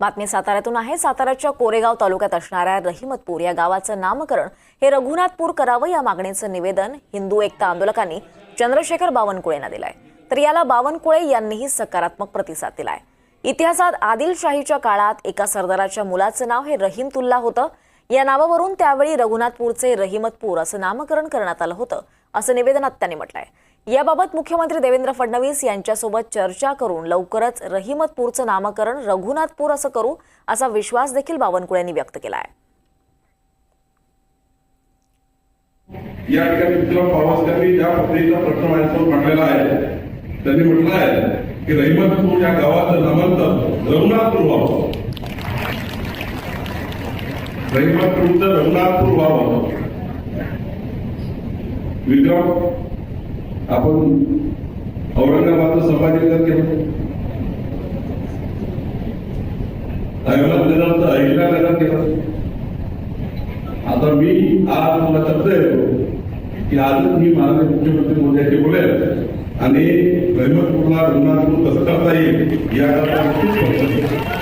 बातमी साताऱ्यातून आहे. साताऱ्याच्या कोरेगाव तालुक्यात असणाऱ्या रहिमतपूर या गावाचं नामकरण हे रघुनाथपूर करावं या मागणीचं निवेदन हिंदू एकता आंदोलकांनी चंद्रशेखर बावनकुळे यांना दिलंय. तर याला बावनकुळे यांनीही सकारात्मक प्रतिसाद दिलाय. इतिहासात आदिलशाहीच्या काळात एका सरदाराच्या मुलाचं नाव हे रहीमतुल्ला होतं. या नावावरून त्यावेळी रघुनाथपूरचे रहिमतपूर असं नामकरण करण्यात आलं होतं असं निवेदनात त्यांनी म्हटलंय. याबाबत मुख्यमंत्री देवेंद्र फडणवीस यांच्यासोबत चर्चा करून लवकरच रहिमतपूरचं नामकरण रघुनाथपूर असं करू असा विश्वास देखील बावनकुळ्यांनी व्यक्त केला आहे या ठिकाणी विद्वान पावसकरांनी ज्या पद्धतीचा प्रश्न माझ्यासमोर मांडलेला आहे त्यांनी म्हटलं आहे की रहिमतपूर या गावाचं नामांतर रघुनाथपूर व्हावं. रहिमतपूरचं रघुनाथपूर व्हावं. विद्वान आपण औरंगाबादचं संभाजीनगर केलं. अहमदनगरचं अहिल्यानगर केलं. आता मी आज मला शब्द येतो की आजच मी माननीय मुख्यमंत्री मोदयाशी बोलेल आणि रहिमतपूरला रघुनाथपूर कसं करता येईल याकरता नक्कीच